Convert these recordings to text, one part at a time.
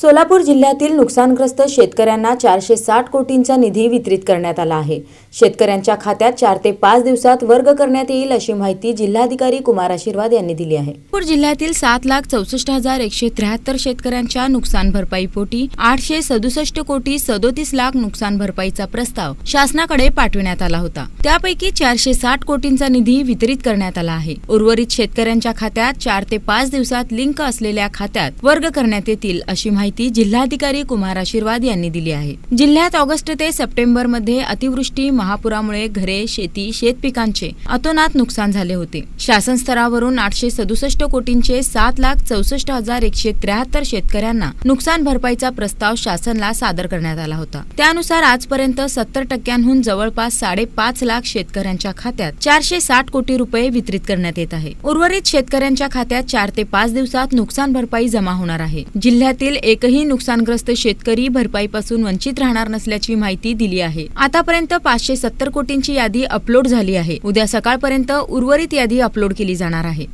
सोलापूर जिल्ह्यातील नुकसानग्रस्त शेतकऱ्यांना चारशे साठ कोटींचा निधी वितरित करण्यात आला आहे. शेतकऱ्यांच्या खात्यात चार ते पाच दिवसात वर्ग करण्यात येईल अशी माहिती जिल्हाधिकारी कुमार आशीर्वाद यांनी दिली आहे. नागपूर जिल्ह्यातील सात लाख चौसष्ट हजार एकशे त्र्याहत्तर शेतकऱ्यांच्या नुकसान भरपाईपोटी आठशे सदुसष्ट कोटी सदोतीस लाख नुकसान भरपाईचा प्रस्ताव शासनाकडे पाठविण्यात आला होता. त्यापैकी चारशे साठ कोटींचा निधी वितरित करण्यात आला आहे. उर्वरित शेतकऱ्यांच्या खात्यात चार ते पाच दिवसात लिंक असलेल्या खात्यात वर्ग करण्यात येतील अशी माहिती जिल्हाधिकारी कुमार आशीर्वाद यांनी दिली आहे. जिल्ह्यात ऑगस्ट ते सप्टेंबरमध्ये अतिवृष्टी महापुरामुळे घरे शेती शेतपिकांचे अतोनात नुकसान झाले होते. शासन स्तरावरून आठशे सदुसष्ट कोटींचे सात लाख चौसष्ट हजार एकशे त्र्याहत्तर शेतकऱ्यांना नुकसान भरपाईचा प्रस्ताव शासनला सादर करण्यात आला होता. त्यानुसार आजपर्यंत सत्तर टक्क्यांहून जवळपास साडेपाच लाख शेतकऱ्यांच्या खात्यात चारशे साठ कोटी रुपये वितरित करण्यात येत आहे. उर्वरित शेतकऱ्यांच्या खात्यात चार ते पाच दिवसात नुकसान भरपाई जमा होणार आहे. जिल्ह्यातील एकही नुकसानग्रस्त शेतकरी भरपाईपासून वंचित राहणार नसल्याची माहिती दिली आहे. आतापर्यंत पाचशे सत्तर कोटींची यादी अपलोड झाली आहे. उद्या सकाळपर्यंत उर्वरित यादी अपलोड केली जाणार आहे.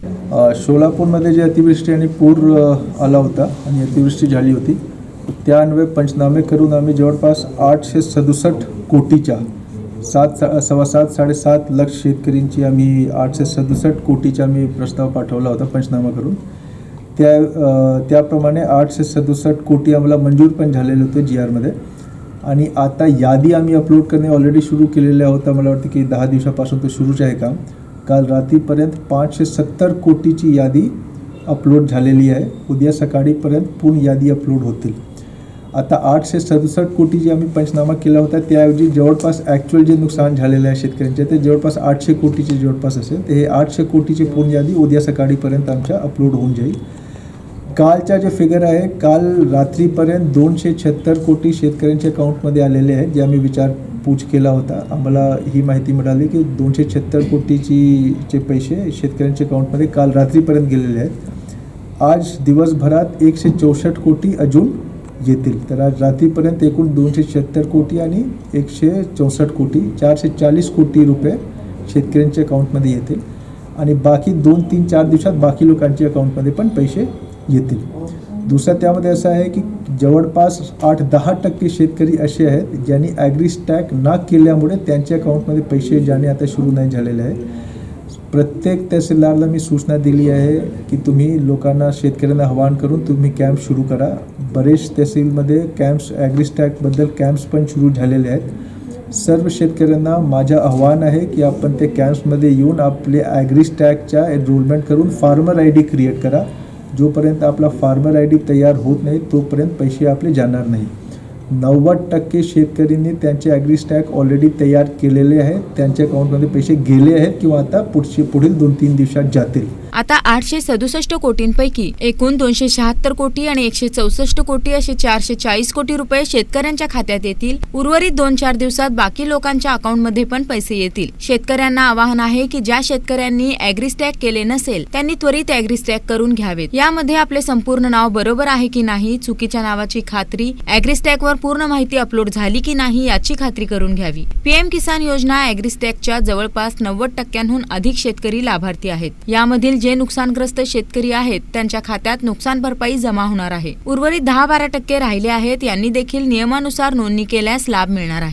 सोलापूरमध्ये जे अतिवृष्टी आणि पूर आला होता आणि अतिवृष्टी झाली होती त्या अन्वये पंचनामे करून आम्ही जवळपास आठशे सदुसष्ट कोटीच्या सात सा सव्वा सात साडेसात लक्ष शेतकऱ्यांची आम्ही आठशे सदुसष्ट कोटीचा आम्ही प्रस्ताव पाठवला होता पंचनामा करून. त्या त्याप्रमाणे आठशे सदुसष्ट कोटी आम्हाला मंजूर पण झालेले होते जी आरमध्ये आणि आता यादी आम्ही अपलोड करणे ऑलरेडी सुरू केलेले आहोत. मला वाटतं की दहा दिवसापासून तर सुरूच आहे काम. काल रात्रीपर्यंत पाचशे सत्तर कोटीची यादी अपलोड झालेली आहे. उद्या सकाळीपर्यंत पूर्ण यादी अपलोड होतील. आता आठशे सदुसष्ट कोटी जे आम्ही पंचनामा केला होता त्याऐवजी जवळपास ॲक्च्युअल जे नुकसान झालेलं आहे शेतकऱ्यांचे ते जवळपास आठशे कोटीचे जवळपास असेल. तर हे आठशे कोटीची पूर्ण यादी उद्या सकाळीपर्यंत आमच्या अपलोड होऊन जाईल. कालच्या जे फिगर आहे काल रात्रीपर्यंत दोनशे छत्तर कोटी शेतकऱ्यांच्या अकाउंटमध्ये आलेले आहेत जे आम्ही विचार पूछ केला होता. आम्हाला ही माहिती मिळाली की दोनशे छत्तर कोटीची जे पैसे शेतकऱ्यांच्या अकाउंटमध्ये काल रात्रीपर्यंत गेलेले आहेत. आज दिवसभरात एकशे चौसष्ट कोटी अजून येतील. तर आज रात्रीपर्यंत एकूण दोनशे शहात्तर कोटी आणि एकशे चौसष्ट कोटी चारशे चाळीस कोटी रुपये शेतकऱ्यांच्या अकाउंटमध्ये येतील. आणि बाकी दोन तीन चार दिवसात बाकी लोकांच्या अकाउंटमध्ये पण पैसे येतील. दुसरं त्यामध्ये असं आहे की जवळपास आठ दहा टक्के शेतकरी असे आहेत ज्यांनी ॲग्रीस्टॅक न केल्यामुळे त्यांच्या अकाउंटमध्ये पैसे जाणे आता सुरू नाही झालेले आहे. प्रत्येक तहसीलदारला मी सूचना दिली आहे की तुम्ही लोकांना शेतकऱ्यांना आवाहन करून तुम्ही कॅम्प सुरू करा. बरेच तहसीलमध्ये कॅम्प्स ॲग्रिस्टॅकबद्दल कॅम्प्स पण सुरू झालेले आहेत. सर्व शेतकऱ्यांना माझं आव्हान आहे की आपण ते कॅम्प्समध्ये येऊन आपले ॲग्रिस्टॅकच्या एनरोलमेंट करून फार्मर आय डी क्रिएट करा. जोपर्यंत आपला फार्मर आय डी तयार होत नाही तोपर्यंत पैसे आपले जाणार नाही. नव्वद टक्के शेतकऱ्यांनी त्यांचे ॲग्रिस्टॅक ऑलरेडी तयार केलेले आहेत त्यांच्या अकाउंटमध्ये पैसे गेले आहेत किंवा आता पुढचे पुढील दोन तीन दिवसात जातील. आता आठशे सदुसष्ट कोटींपैकी एकूण दोनशे शहात्तर कोटी आणि एकशे चौसष्ट कोटी असे चारशे चाळीस कोटी रुपये शेतकऱ्यांच्या खात्यात येतील. उर्वरित दोन चार दिवसात बाकी लोकांच्या अकाउंटमध्ये पण पैसे येतील. शेतकऱ्यांना आवाहन आहे की ज्या शेतकऱ्यांनी ॲग्रिस्टॅक केले नसेल त्यांनी त्वरित ॲग्रिस्टॅक करून घ्यावेत. यामध्ये आपले संपूर्ण नाव बरोबर आहे की नाही चुकीच्या नावाची खात्री ॲग्रिस्टॅकवर पूर्ण माहिती अपलोड झाली की नाही याची खात्री करून घ्यावी. पीएम किसान योजना ॲग्रिस्टॅकच्या जवळपास नव्वद टक्क्यांहून अधिक शेतकरी लाभार्थी आहेत. यामधील जे नुकसानग्रस्त शेतकरी आहेत त्यांच्या खात्यात नुकसान भरपाई जमा होणार आहे. उर्वरित दहा बारा टक्के राहिले आहेत यांनी देखील नियमानुसार नोंदणी केल्यास लाभ मिळणार आहे.